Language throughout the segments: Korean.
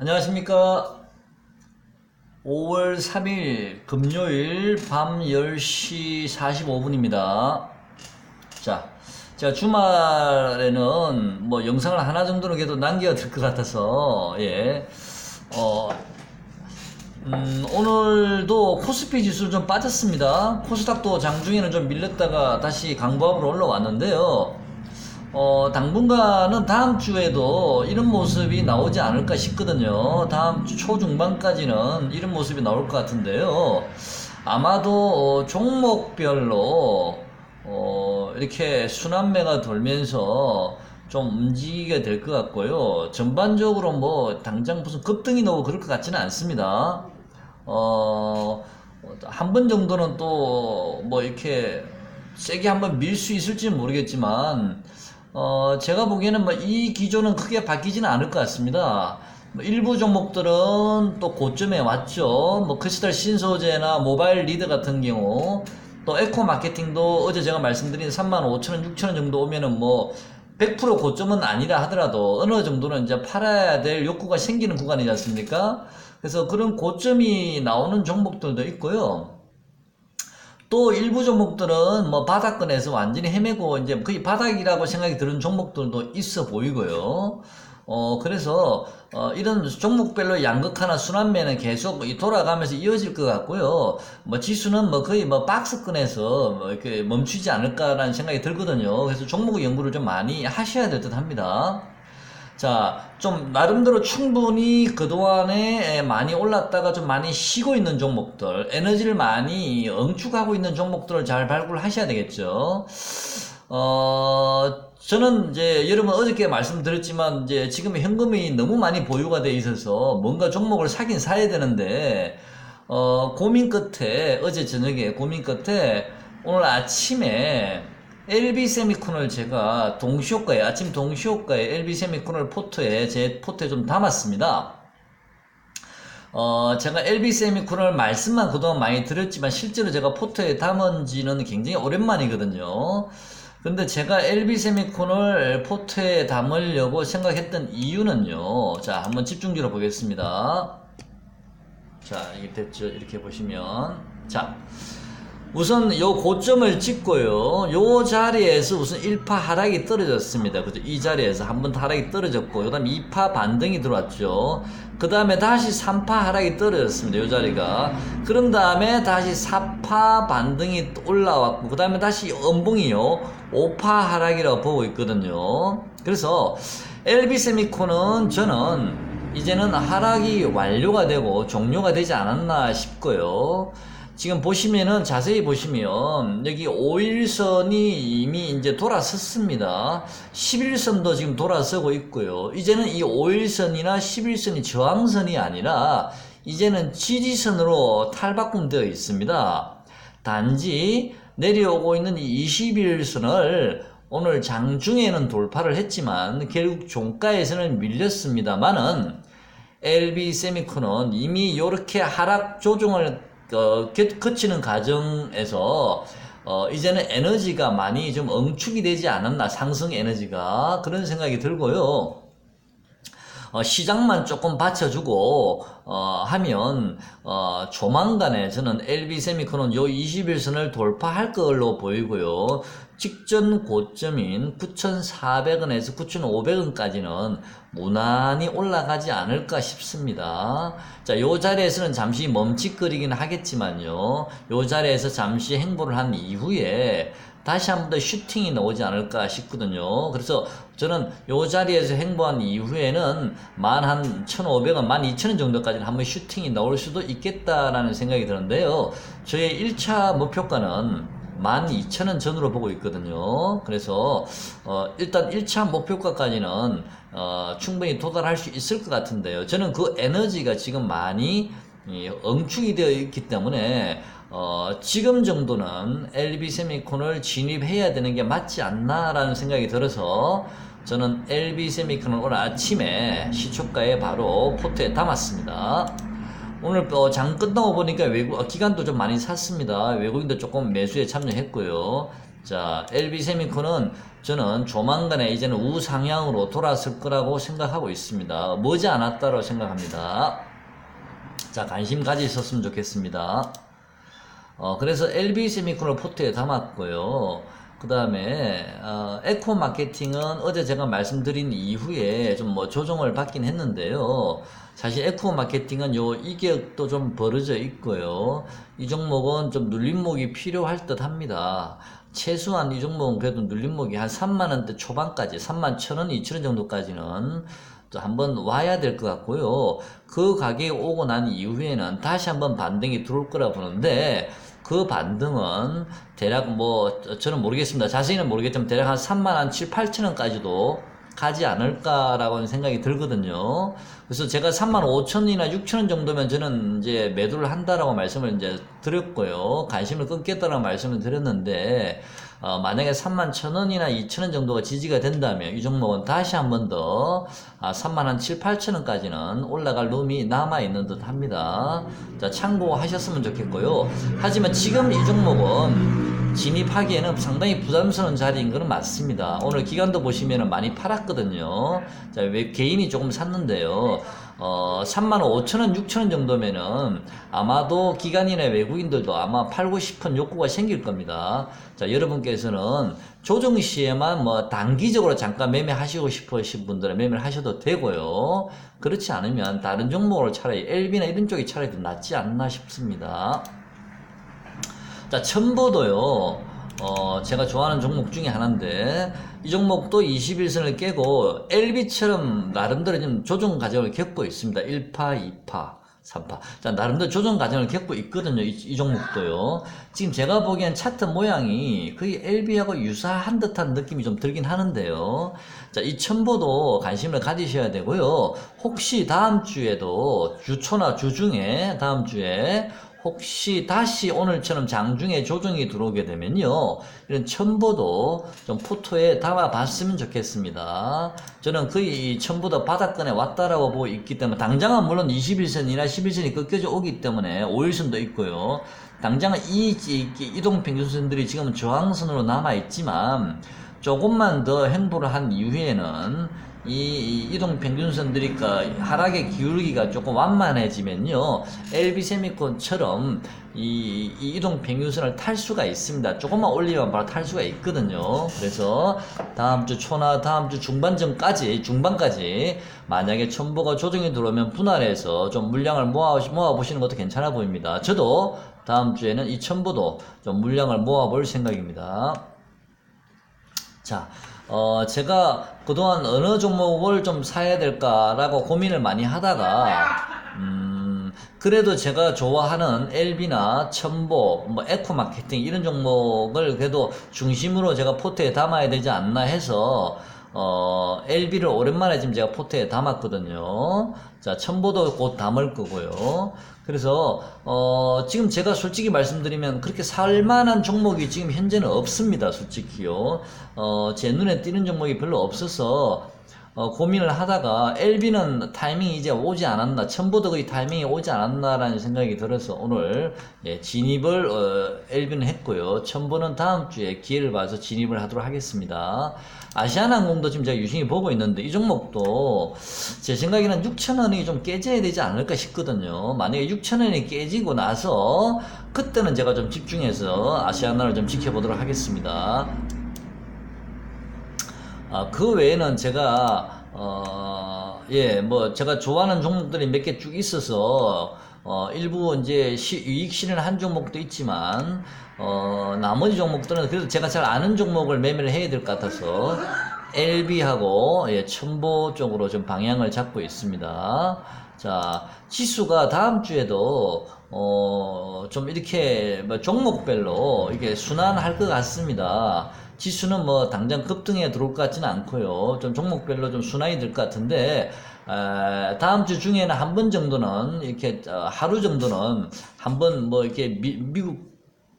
안녕하십니까. 5월 3일 금요일 밤 10시 45분입니다. 자, 제가 주말에는 뭐 영상을 하나 정도는 그래도 남겨야 될 것 같아서, 예. 어, 음, 오늘도 코스피 지수 좀 빠졌습니다. 코스닥도 장중에는 좀 밀렸다가 다시 강보합으로 올라왔는데요. 어, 당분간은 다음 주에도 이런 모습이 나오지 않을까 싶거든요. 다음 주 초중반까지는 이런 모습이 나올 것 같은데요. 아마도 어, 종목별로 어, 이렇게 순환매가 돌면서 좀 움직이게 될 것 같고요. 전반적으로 뭐 당장 무슨 급등이 나오고 그럴 것 같지는 않습니다. 어, 한 번 정도는 또 뭐 이렇게 세게 한번 밀 수 있을지는 모르겠지만 어, 제가 보기에는 뭐 이 기조는 크게 바뀌지는 않을 것 같습니다. 뭐 일부 종목들은 또 고점에 왔죠. 뭐 크리스탈 신소재나 모바일 리드 같은 경우 또 에코 마케팅도 어제 제가 말씀드린 3만 5천 원, 6천 원 정도 오면은 뭐 100% 고점은 아니라 하더라도 어느 정도는 이제 팔아야 될 욕구가 생기는 구간이지 않습니까? 그래서 그런 고점이 나오는 종목들도 있고요. 또 일부 종목들은 뭐 바닥권에서 완전히 헤매고 이제 거의 바닥이라고 생각이 드는 종목들도 있어 보이고요. 어, 그래서, 어, 이런 종목별로 양극화나 순환매는 계속 이 돌아가면서 이어질 것 같고요. 뭐 지수는 뭐 거의 뭐 박스권에서 뭐 이렇게 멈추지 않을까라는 생각이 들거든요. 그래서 종목 연구를 좀 많이 하셔야 될 듯 합니다. 자, 좀 나름대로 충분히 그동안에 많이 올랐다가 좀 많이 쉬고 있는 종목들, 에너지를 많이 응축하고 있는 종목들을 잘 발굴하셔야 되겠죠. 어, 저는 이제 여러분 어저께 말씀드렸지만 이제 지금 현금이 너무 많이 보유가 돼 있어서 뭔가 종목을 사긴 사야 되는데 어, 고민 끝에 어제 저녁에 고민 끝에 오늘 아침에 LB 세미콘을 제가 동시효과에 아침 동시효과에 LB 세미콘을 포트에 제 포트에 좀 담았습니다. 어, 제가 LB 세미콘을 말씀만 그동안 많이 드렸지만 실제로 제가 포트에 담은 지는 굉장히 오랜만이거든요. 근데 제가 LB 세미콘을 포트에 담으려고 생각했던 이유는요. 자, 한번 집중적으로 보겠습니다. 자, 이게 됐죠? 이렇게 보시면. 자, 우선 요 고점을 찍고요. 요 자리에서 우선 1파 하락이 떨어졌습니다. 그죠? 이 자리에서 한 번 하락이 떨어졌고, 그 다음에 2파 반등이 들어왔죠. 그 다음에 다시 3파 하락이 떨어졌습니다. 요 자리가. 그런 다음에 다시 4파 반등이 올라왔고, 그 다음에 다시 음봉이요. 5파 하락이라고 보고 있거든요. 그래서 LB 세미콘은 저는 이제는 하락이 완료가 되고 종료가 되지 않았나 싶고요. 지금 보시면은 자세히 보시면 여기 5일선이 이미 이제 돌아섰습니다. 11선도 지금 돌아서고 있고요. 이제는 이 5일선이나 11선이 저항선이 아니라 이제는 지지선으로 탈바꿈되어 있습니다. 단지 내려오고 있는 이 21선을 오늘 장중에는 돌파를 했지만 결국 종가에서는 밀렸습니다만은 LB 세미콘은 이미 이렇게 하락 조정을 어, 거치는 과정에서 어, 이제는 에너지가 많이 좀 응축이 되지 않았나 상승 에너지가 그런 생각이 들고요. 어, 시장만 조금 받쳐주고 어, 하면 어, 조만간에 저는 LB 세미콘은 요 21선을 돌파할 걸로 보이고요. 직전 고점인 9,400원에서 9,500원까지는 무난히 올라가지 않을까 싶습니다. 자, 요 자리에서는 잠시 멈칫거리긴 하겠지만요. 요 자리에서 잠시 행보를 한 이후에 다시 한 번 더 슈팅이 나오지 않을까 싶거든요. 그래서 저는 요 자리에서 행보한 이후에는 만 한 1,500원, 12,000원 정도까지는 한번 슈팅이 나올 수도 있겠다라는 생각이 드는데요. 저의 1차 목표가는 12,000원 전으로 보고 있거든요. 그래서 어, 일단 1차 목표가까지는 어, 충분히 도달할 수 있을 것 같은데요. 저는 그 에너지가 지금 많이 이, 응축이 되어 있기 때문에 어, 지금 정도는 LB 세미콘을 진입해야 되는 게 맞지 않나라는 생각이 들어서 저는 LB 세미콘을 오늘 아침에 시초가에 바로 포트에 담았습니다. 오늘 어, 장 끝나고 보니까 외국 어, 기간도 좀 많이 샀습니다. 외국인도 조금 매수에 참여했고요. 자, LB 세미콘은 저는 조만간에 이제는 우상향으로 돌아설 거라고 생각하고 있습니다. 머지 않았다고 생각합니다. 자, 관심 가지셨으면 좋겠습니다. 어, 그래서 LB 세미콘을 포트에 담았고요. 그 다음에, 어, 에코 마케팅은 어제 제가 말씀드린 이후에 좀 뭐 조정을 받긴 했는데요. 사실 에코 마케팅은 요 이격도 좀 벌어져 있고요. 이 종목은 좀 눌림목이 필요할 듯 합니다. 최소한 이 종목은 그래도 눌림목이 한 3만원대 초반까지, 3만 1천원, 2천원 정도까지는 또 한번 와야 될 것 같고요. 그 가격이 오고 난 이후에는 다시 한번 반등이 들어올 거라 보는데, 그 반등은 대략 뭐 저는 모르겠습니다. 자세히는 모르겠지만 대략 한 3만 한 7, 8천 원까지도 가지 않을까라고 생각이 들거든요. 그래서 제가 3만 5천이나 6천 원 정도면 저는 이제 매도를 한다라고 말씀을 이제 드렸고요. 관심을 끊겠다라고 말씀을 드렸는데 어, 만약에 3만 천 원이나 2천 원 정도가 지지가 된다면 이 종목은 다시 한 번 더 아, 3만 한 7, 8천 원까지는 올라갈 룸이 남아 있는 듯 합니다. 자, 참고하셨으면 좋겠고요. 하지만 지금 이 종목은 진입하기에는 상당히 부담스러운 자리인 것은 맞습니다. 오늘 기간도 보시면 많이 팔았거든요. 자, 왜 개인이 조금 샀는데요. 어, 3만 5천 원, 6천 원 정도면은 아마도 기관이나 외국인들도 아마 팔고 싶은 욕구가 생길 겁니다. 자, 여러분께서는 조정 시에만 뭐 단기적으로 잠깐 매매하시고 싶으신 분들은 매매를 하셔도 되고요. 그렇지 않으면 다른 종목으로 차라리 LB나 이런 쪽이 차라리 더 낫지 않나 싶습니다. 자, 첨보도요. 어, 제가 좋아하는 종목 중에 하나인데, 이 종목도 21선을 깨고, LB처럼 나름대로 좀 조정 과정을 겪고 있습니다. 1파, 2파, 3파. 자, 나름대로 조정 과정을 겪고 있거든요. 이, 이 종목도요. 지금 제가 보기엔 차트 모양이 거의 LB하고 유사한 듯한 느낌이 좀 들긴 하는데요. 자, 이 첨보도 관심을 가지셔야 되고요. 혹시 다음 주에도 주초나 주중에 다음 주에 혹시 다시 오늘처럼 장중에 조정이 들어오게 되면요. 이런 첨보도 좀 포토에 담아봤으면 좋겠습니다. 저는 거의 이 첨보도 바닥권에 왔다라고 보고 있기 때문에 당장은 물론 21선이나 11선이 꺾여져 오기 때문에 5일선도 있고요. 당장은 이, 이 이동평균선들이 지금은 저항선으로 남아있지만 조금만 더 행보를 한 이후에는 이, 이 이동 평균선들이 그 하락의 기울기가 조금 완만해지면요 LB 세미콘처럼 이, 이 이동 평균선을 탈 수가 있습니다. 조금만 올리면 바로 탈 수가 있거든요. 그래서 다음 주 초나 다음 주 중반전까지 중반까지 만약에 첨보가 조정이 들어오면 분할해서 좀 물량을 모아 모아 보시는 것도 괜찮아 보입니다. 저도 다음 주에는 이 첨보도 좀 물량을 모아 볼 생각입니다. 자, 어, 제가 그동안 어느 종목을 좀 사야 될까라고 고민을 많이 하다가, 음, 그래도 제가 좋아하는 LB나 첨보, 뭐 에코 마케팅 이런 종목을 그래도 중심으로 제가 포트에 담아야 되지 않나 해서, 어, LB를 오랜만에 지금 제가 포트에 담았거든요. 자, 첨보도 곧 담을 거고요. 그래서, 어, 지금 제가 솔직히 말씀드리면 그렇게 살만한 종목이 지금 현재는 없습니다. 솔직히요. 어, 제 눈에 띄는 종목이 별로 없어서, 어, 고민을 하다가 LB는 타이밍이 이제 오지 않았나, 거의 타이밍이 오지 않았나라는 생각이 들어서 오늘 예, 진입을 어, LB는 했고요. 첨보는 다음 주에 기회를 봐서 진입을 하도록 하겠습니다. 아시아나항공도 지금 제가 유심히 보고 있는데 이 종목도 제 생각에는 6천원이 좀 깨져야 되지 않을까 싶거든요. 만약에 6천원이 깨지고 나서 그때는 제가 좀 집중해서 아시아나를 좀 지켜보도록 하겠습니다. 아, 그 외에는 제가, 어, 예, 뭐, 제가 좋아하는 종목들이 몇 개 쭉 있어서, 어, 일부 이제 시, 이익 실현한 종목도 있지만, 어, 나머지 종목들은 그래도 제가 잘 아는 종목을 매매를 해야 될 것 같아서, LB하고, 예, 첨보 쪽으로 좀 방향을 잡고 있습니다. 자, 지수가 다음 주에도, 어, 좀 이렇게, 뭐 종목별로 이게 순환할 것 같습니다. 지수는 뭐 당장 급등에 들어올 것 같지는 않고요. 좀 종목별로 좀 순환이 될 것 같은데 에, 다음 주 중에는 한 번 정도는 이렇게 어, 하루 정도는 한 번 뭐 이렇게 미, 미국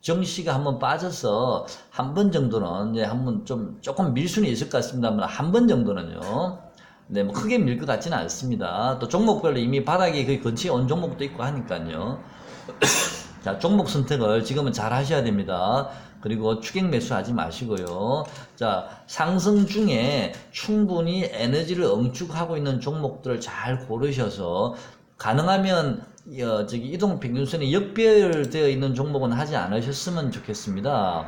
정시가 한번 빠져서 한 번 정도는 이제 한번 좀 조금 밀 수는 있을 것 같습니다만 한 번 정도는요. 네, 뭐 크게 밀 것 같지는 않습니다. 또 종목별로 이미 바닥이 거의 근처에 온 종목도 있고 하니까요. 자, 종목 선택을 지금은 잘 하셔야 됩니다. 그리고 추격 매수 하지 마시고요. 자, 상승 중에 충분히 에너지를 응축하고 있는 종목들을 잘 고르셔서 가능하면 어, 저기 이동 평균선이 역배열되어 있는 종목은 하지 않으셨으면 좋겠습니다.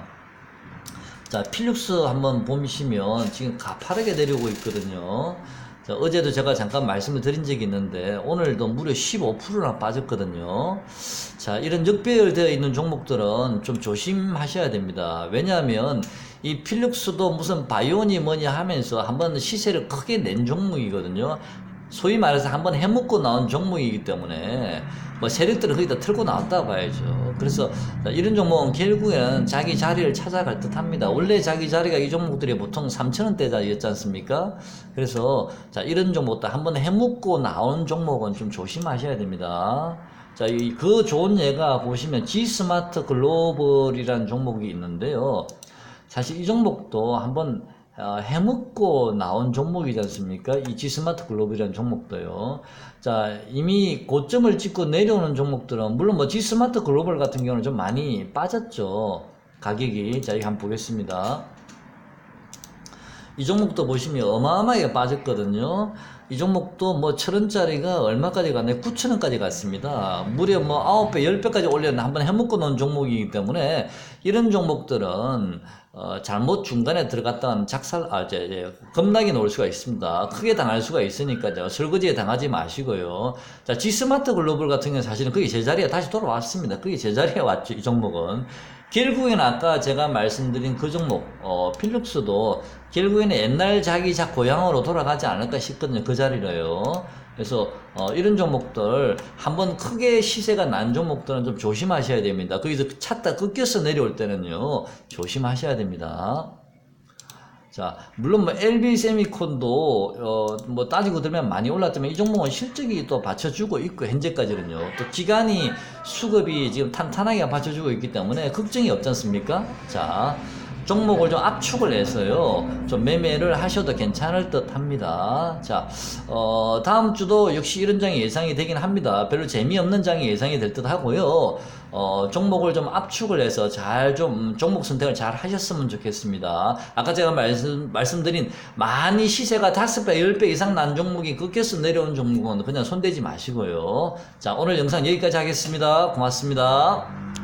자, 필룩스 한번 보시면 지금 가파르게 내려오고 있거든요. 자, 어제도 제가 잠깐 말씀을 드린 적이 있는데 오늘도 무려 15%나 빠졌거든요. 자, 이런 역배열되어 있는 종목들은 좀 조심하셔야 됩니다. 왜냐하면 이 필룩스도 무슨 바이오니 뭐냐 하면서 한번 시세를 크게 낸 종목이거든요. 소위 말해서 한번 해먹고 나온 종목이기 때문에 뭐 세력들은 거기다 틀고 나왔다 봐야죠. 그래서 이런 종목은 결국에는 자기 자리를 찾아갈 듯 합니다. 원래 자기 자리가 이 종목들이 보통 3천원대자였지 않습니까? 그래서 자, 이런 종목도 한번 해먹고 나온 종목은 좀 조심하셔야 됩니다. 자, 이 그 좋은 예가 보시면 G스마트 글로벌이라는 종목이 있는데요. 사실 이 종목도 한번 어, 해먹고 나온 종목이지 않습니까? 이 G스마트 글로벌이라는 종목도요. 자, 이미 고점을 찍고 내려오는 종목들은, 물론 뭐 G스마트 글로벌 같은 경우는 좀 많이 빠졌죠. 가격이. 자, 이거 한번 보겠습니다. 이 종목도 보시면 어마어마하게 빠졌거든요. 이 종목도 뭐 천원짜리가 얼마까지 갔네? 9천원까지 갔습니다. 무려 뭐 9배, 10배까지 올렸는데 한번 해먹고 놓은 종목이기 때문에 이런 종목들은 어, 잘못 중간에 들어갔다는 작살, 아, 제, 제, 겁나게 놓을 수가 있습니다. 크게 당할 수가 있으니까요. 설거지에 당하지 마시고요. 자, G스마트 글로벌 같은 경우는 사실은 그게 제자리에 다시 돌아왔습니다. 그게 제자리에 왔죠. 이 종목은. 결국에는 아까 제가 말씀드린 그 종목, 어, 필룩스도 결국에는 옛날 자기 자 고향으로 돌아가지 않을까 싶거든요. 그 자리로요. 그래서 어, 이런 종목들 한번 크게 시세가 난 종목들은 좀 조심하셔야 됩니다. 거기서 찾다 꺾여서 내려올 때는요. 조심하셔야 됩니다. 자, 물론 뭐 LB 세미콘도 어, 뭐 따지고 들면 많이 올랐지만 이 종목은 실적이 또 받쳐주고 있고 현재까지는요. 또 기간이 수급이 지금 탄탄하게 받쳐주고 있기 때문에 걱정이 없지 않습니까? 자, 종목을 좀 압축을 해서요. 좀 매매를 하셔도 괜찮을 듯 합니다. 자, 어, 다음 주도 역시 이런 장이 예상이 되긴 합니다. 별로 재미없는 장이 예상이 될 듯 하고요. 어, 종목을 좀 압축을 해서 잘 좀 종목 선택을 잘 하셨으면 좋겠습니다. 아까 제가 말씀, 말씀드린 많이 시세가 5배, 10배 이상 난 종목이 꺾여서 내려온 종목은 그냥 손대지 마시고요. 자, 오늘 영상 여기까지 하겠습니다. 고맙습니다.